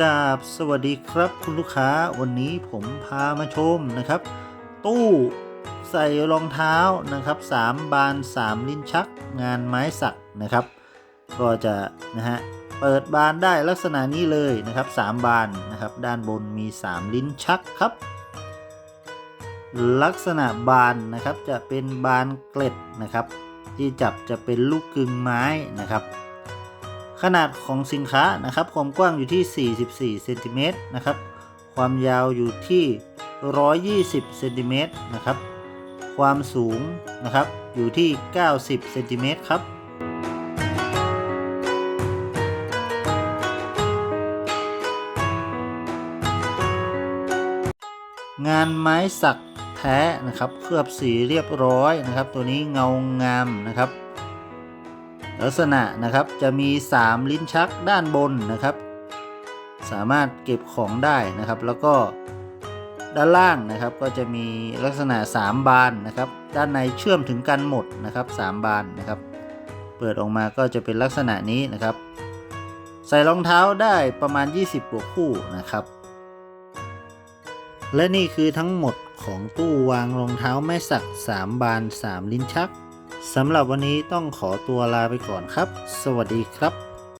กราบสวัสดีครับคุณลูกค้าวันนี้ผมพามาชมนะครับ ตู้ใส่รองเท้านะครับ3บาน 3 ลิ้นชักงานไม้สักนะครับ ก็จะนะฮะเปิดบานได้ลักษณะนี้เลยนะครับ 3 บานนะครับ ด้านบนมี 3 ลิ้นชักครับ ลักษณะบานนะครับจะเป็นบานเกล็ดนะครับ ที่จับจะเป็นลูกกึ่งไม้นะครับ ขนาดของสินค้านะครับ ความกว้างอยู่ที่ 44เซนติเมตรนะครับ ความยาวอยู่ที่ 120เซนติเมตรนะครับ ความสูงนะครับอยู่ที่ 90เซนติเมตรครับงานไม้สักแท้นะครับ เคลือบสีเรียบร้อยนะครับ ตัวนี้เงางามนะครับ ลักษณะนะครับจะมี 3 ลิ้นชักด้านบนนะครับ สามารถเก็บของได้นะครับ แล้วก็ด้านล่างนะครับก็จะมีลักษณะ 3 บานนะครับ ด้านในเชื่อมถึงกันหมดนะครับ 3 บานนะครับ เปิดออกมาก็จะเป็นลักษณะนี้นะครับ ใส่รองเท้าได้ประมาณ 20กว่าคู่นะครับ และนี่คือทั้งหมดของตู้วางรองเท้าแม่สัก 3 บาน 3 ลิ้นชัก สำหรับวันนี้ต้องขอตัวลาไปก่อนครับ สวัสดีครับ